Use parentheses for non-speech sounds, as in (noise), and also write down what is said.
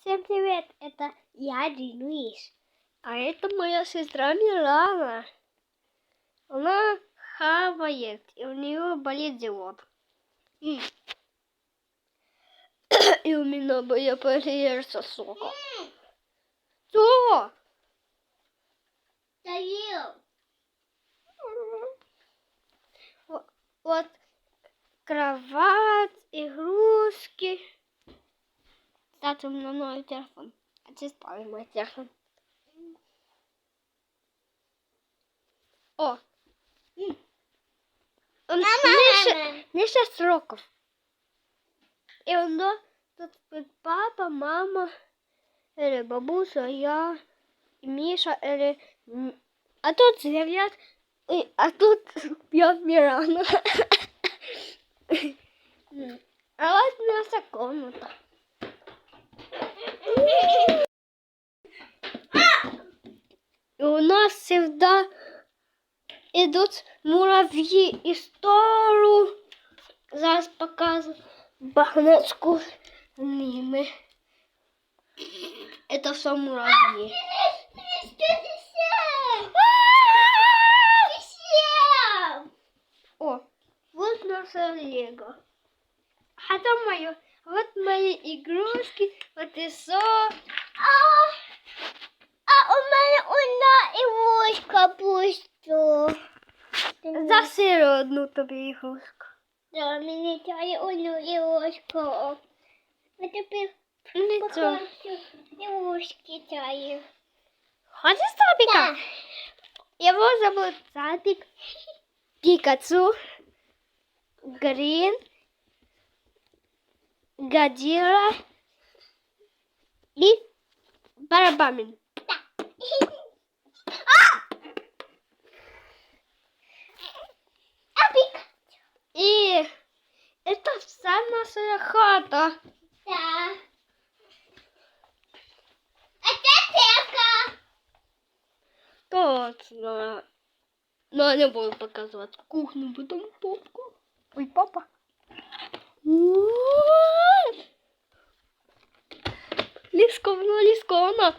Всем привет, это я, Денис. А это моя сестра Милана. Она хавает, и у нее болит живот. (coughs) И у меня боя переерся сока. Что? Давил. Вот, вот кровать, игрушки. Кстати, у меня новый телефон. А ты спал мой телефон. О! Он меньше сроков. И он до- тут папа, мама, или бабуся, я, и Миша, или... А тут і- а тут (laughs) п'ять Мирана. (laughs) М. А вот наша комната. И у нас всегда идут муравьи и стору. Зараз багнетку с ними. Это все муравьи. О, вот наше лего. А там мое, вот мои игрушки, вот и все. А, а у мене одна ігрушка пусто. За сиру одну тобі ігрушку. Да, мені тяє одну ігрушку. А тепер Нічого. покажу ігрушки тяє. Хочеш Сапіка? Его зовут Сапик, (laughs) Пикачу, Грин, Гадира и Барабамин. А пік. И это вся наша хата. Да. Це тека. Точно. Но я буду показывать кухню, потом попку. Ой, папа. Лісковна, лісковна.